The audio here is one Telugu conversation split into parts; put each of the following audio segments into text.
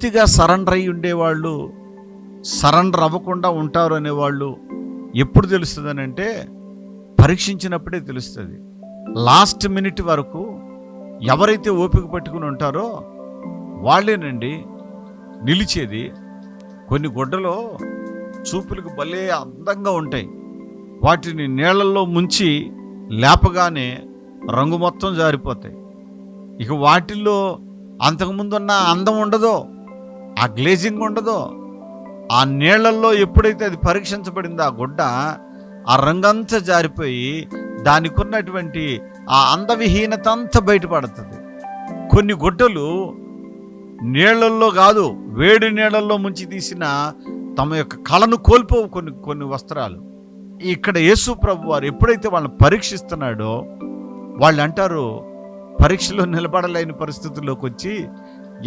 పూర్తిగా సరెండర్ అయి ఉండేవాళ్ళు సరెండర్ అవ్వకుండా ఉంటారు అనేవాళ్ళు ఎప్పుడు తెలుస్తుంది అంటే పరీక్షించినప్పుడే తెలుస్తుంది. లాస్ట్ మినిట్ వరకు ఎవరైతే ఓపిక పట్టుకుని ఉంటారో వాళ్ళేనండి నిలిచేది. కొన్ని గుడ్డలో చూపులకు భలే అందంగా ఉంటాయి. వాటిని నీళ్ళల్లో ముంచి లేపగానే రంగు మొత్తం జారిపోతాయి. ఇక వాటిల్లో అంతకుముందున్న అందం ఉండదో ఆ గ్లేజింగ్ ఉండదో ఆ నీళ్ళలో ఎప్పుడైతే అది పరీక్షించబడిందో ఆ గుడ్డ ఆ రంగంతా జారిపోయి దానికి ఉన్నటువంటి ఆ అందవిహీనత అంతా బయటపడుతుంది. కొన్ని గుడ్డలు నీళ్ళల్లో కాదు వేడి నీళ్ళల్లో ముంచి తీసిన తమ యొక్క కళను కోల్పోవు కొన్ని కొన్ని వస్త్రాలు. ఇక్కడ యేసు ప్రభు వారు ఎప్పుడైతే వాళ్ళని పరీక్షిస్తున్నాడో వాళ్ళు అంటారు పరీక్షలో నిలబడలేని పరిస్థితుల్లోకి వచ్చి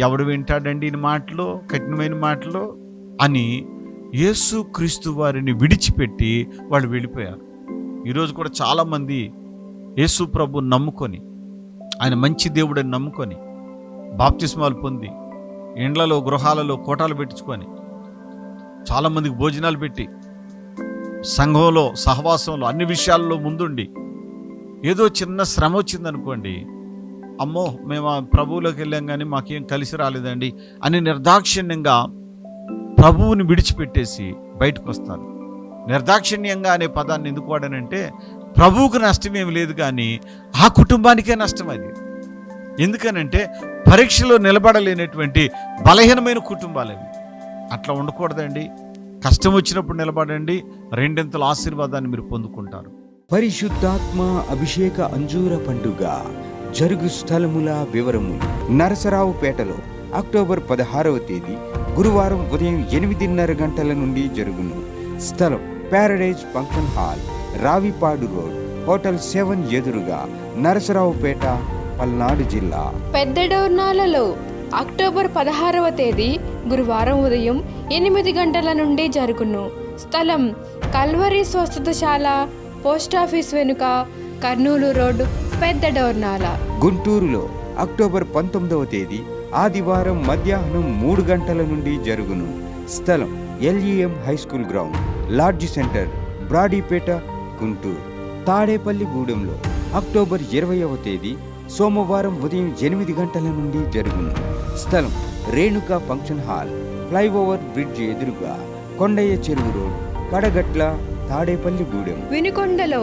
ఎవడు వింటాడండి ఈ మాటలు? కఠినమైన మాటలు? అని యేసు క్రీస్తు వారిని విడిచిపెట్టి వాళ్ళు వెళ్ళిపోయారు. ఈరోజు కూడా చాలామంది యేసు ప్రభు నమ్ముకొని ఆయన మంచి దేవుడని నమ్ముకొని బాప్తిస్మాలు పొంది ఇండ్లలో గృహాలలో కోటాలు పెట్టించుకొని చాలామందికి భోజనాలు పెట్టి సంఘంలో సహవాసంలో అన్ని విషయాల్లో ముందుండి ఏదో చిన్న శ్రమ వచ్చిందనుకోండి అమ్మో మేము ప్రభువులోకి వెళ్ళాం కానీ మాకేం కలిసి రాలేదండి అని నిర్దాక్షిణ్యంగా ప్రభువుని విడిచిపెట్టేసి బయటకు వస్తారు. నిర్దాక్షిణ్యంగా అనే పదాన్ని ఎందుకు వాడానంటే ప్రభువుకు నష్టం ఏమి లేదు కానీ ఆ కుటుంబానికే నష్టం అది. ఎందుకనంటే పరీక్షలో నిలబడలేనటువంటి బలహీనమైన కుటుంబాలు అవి. అట్లా ఉండకూడదండి. కష్టం వచ్చినప్పుడు నిలబడండి. రెండింతల ఆశీర్వాదాన్ని మీరు పొందుకుంటారు. పరిశుద్ధాత్మ అభిషేక అంజూర పండుగ. జరుగు స్థలముల వివరము. నరసరావుపేటలో అక్టోబర్ పదహారవ తేదీ గురువారం ఉదయం ఎనిమిదిన్నర గంటల నుండి జరుగును. స్థలం paradise function hall Ravipadu road hotel seven ఎదురుగా నరసరావుపేట పల్నాడు జిల్లా. పెద్ద డోర్నాలలో అక్టోబర్ పదహారవ తేదీ గురువారం ఉదయం ఎనిమిది గంటల నుండి జరుగును. స్థలం కల్వరి స్వస్థతశాల పోస్టాఫీస్ వెనుక కర్నూలు రోడ్డు పెద్ద డోర్నాల గుంటూరులో అక్టోబర్ పంతొమ్మిదవ తేదీ ఆదివారం మధ్యాహ్నం మూడు గంటల నుండి జరుగును. స్థలం LEM high school ground lodge centre Brodipet Guntur. తాడేపల్లిగూడెంలో October ఇరవైవ తేదీ సోమవారం ఉదయం ఎనిమిది గంటల నుండి జరుగును. స్థలం Renuka function hall flyover bridge ఎదురుగా కొండయ్య చెరువు రోడ్ కడగట్ల తాడేపల్లిగూడెం వినుకొండలో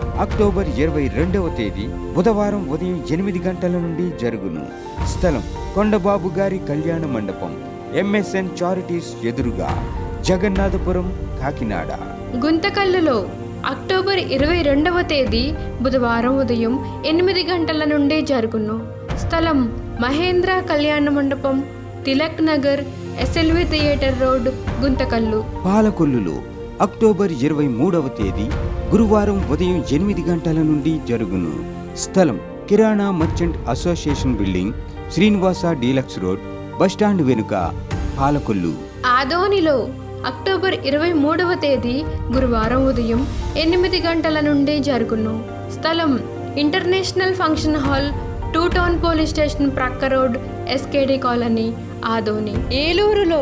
అక్టోబర్ ఇరవై రెండవ తేదీ బుధవారం ఉదయం ఎనిమిది గంటల నుండి జరుగును. స్థలం కొండబాబు గారి కళ్యాణ మండపం ఎంఎస్ఎన్ చారిటీస్ ఎదురుగా జగన్నాథపురం కాకినాడ. గుంతకల్లులో అక్టోబర్ ఇరవై రెండవ తేదీ బుధవారం ఉదయం ఎనిమిది గంటల నుండి జరుగును. స్థలం Mahendra Kalyana Mandapam Tilak Nagar SLV theatre road Guntakal. పాలకొల్లులో October ఇరవై మూడవ తేదీ గురువారం ఉదయం ఎనిమిది గంటల నుండి జరుగును. స్థలం Kirana merchant association building Srinivasa deluxe road bus stand వెనుక పాలకొల్లు. ఆదోనిలో అక్టోబర్ ఇరవై మూడవ తేదీ గురువారం ఉదయం ఎనిమిది గంటల నుండి జరుగును. స్థలం international function hall two town police station ప్రక్క రోడ్ ఎస్కేడి కాలనీ ఆదోని. ఏలూరులో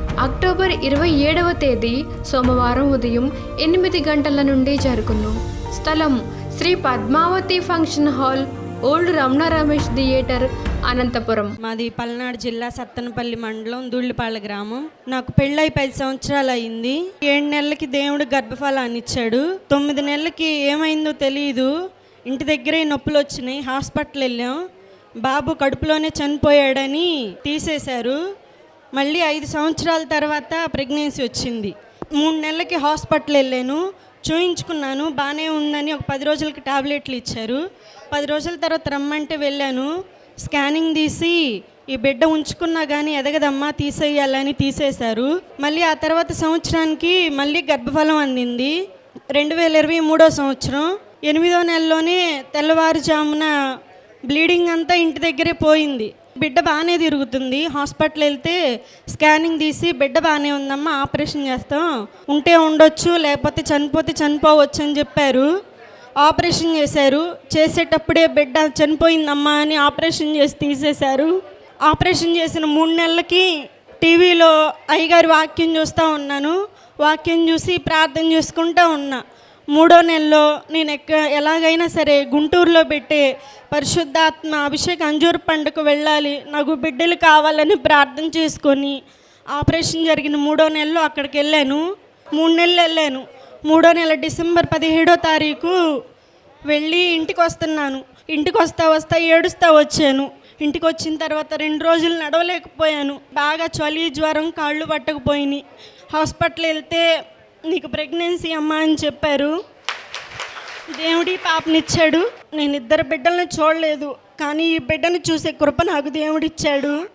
అక్టోబర్ ఇరవై ఏడవ తేదీ సోమవారం ఉదయం ఎనిమిది గంటల నుండి జరుగును. స్థలం Sri Padmavathi function hall old Ramana Ramesh theatre Anantapuram. మాది పల్నాడు జిల్లా సత్తనపల్లి మండలం దుళ్ళిపాళ్ళ గ్రామం. నాకు పెళ్ళై పది సంవత్సరాలు అయింది. ఏడు నెలలకి దేవుడు గర్భఫలాన్ని ఇచ్చాడు. తొమ్మిది నెలలకి ఏమైందో తెలియదు ఇంటి దగ్గరే నొప్పులు వచ్చినాయి. హాస్పిటల్ వెళ్ళాం. బాబు కడుపులోనే చనిపోయాడని తీసేశారు. మళ్ళీ ఐదు సంవత్సరాల తర్వాత ప్రెగ్నెన్సీ వచ్చింది. మూడు నెలలకి హాస్పిటల్ వెళ్ళాను చూయించుకున్నాను బాగానే ఉందని ఒక పది రోజులకి టాబ్లెట్లు ఇచ్చారు. పది రోజుల తర్వాత రమ్మంటే వెళ్ళాను. స్కానింగ్ తీసి ఈ బిడ్డ ఉంచుకున్నా కానీ ఎదగదమ్మా తీసేయాలని తీసేశారు. మళ్ళీ ఆ తర్వాత సంవత్సరానికి మళ్ళీ గర్భఫలం అందింది. రెండు వేల ఇరవై మూడో సంవత్సరం ఎనిమిదో నెలలోనే తెల్లవారుజామున బ్లీడింగ్ అంతా ఇంటి దగ్గరే పోయింది. బిడ్డ బాగానే తిరుగుతుంది. హాస్పిటల్ వెళ్తే స్కానింగ్ తీసి బిడ్డ బాగానే ఉందమ్మా ఆపరేషన్ చేస్తాం. ఉంటే ఉండొచ్చు లేకపోతే చనిపోతే చనిపోవచ్చు అని చెప్పారు. ఆపరేషన్ చేశారు. చేసేటప్పుడే బిడ్డ చనిపోయిందమ్మా అని ఆపరేషన్ చేసి తీసేశారు. ఆపరేషన్ చేసిన మూడు నెలలకి టీవీలో అయ్యగారి వాక్యం చూస్తూ ఉన్నాను. వాక్యం చూసి ప్రార్థన చేసుకుంటూ ఉన్నా. మూడో నెలలో నేను ఎక్క ఎలాగైనా సరే గుంటూరులో పెట్టే పరిశుద్ధాత్మ అభిషేక్ అంజూర్ పండుగ వెళ్ళాలి నాకు బిడ్డలు కావాలని ప్రార్థన చేసుకొని ఆపరేషన్ జరిగిన మూడో నెలలో అక్కడికి వెళ్ళాను. మూడు నెలలు వెళ్ళాను. మూడో నెల డిసెంబర్ పదిహేడో తారీఖు వెళ్ళి ఇంటికి వస్తున్నాను. ఇంటికి వస్తా వస్తా ఏడుస్తా వచ్చాను. ఇంటికి వచ్చిన తర్వాత రెండు రోజులు నడవలేకపోయాను. బాగా చలి జ్వరం కాళ్ళు పట్టకపోయినాయి. హాస్పిటల్ వెళ్తే నీకు ప్రెగ్నెన్సీ అమ్మ అని చెప్పారు. దేవుడి పాపనిచ్చాడు. నేను ఇద్దరు బిడ్డలను చూడలేదు. కానీ ఈ బిడ్డను చూసే కృప నాకు దేవుడిచ్చాడు.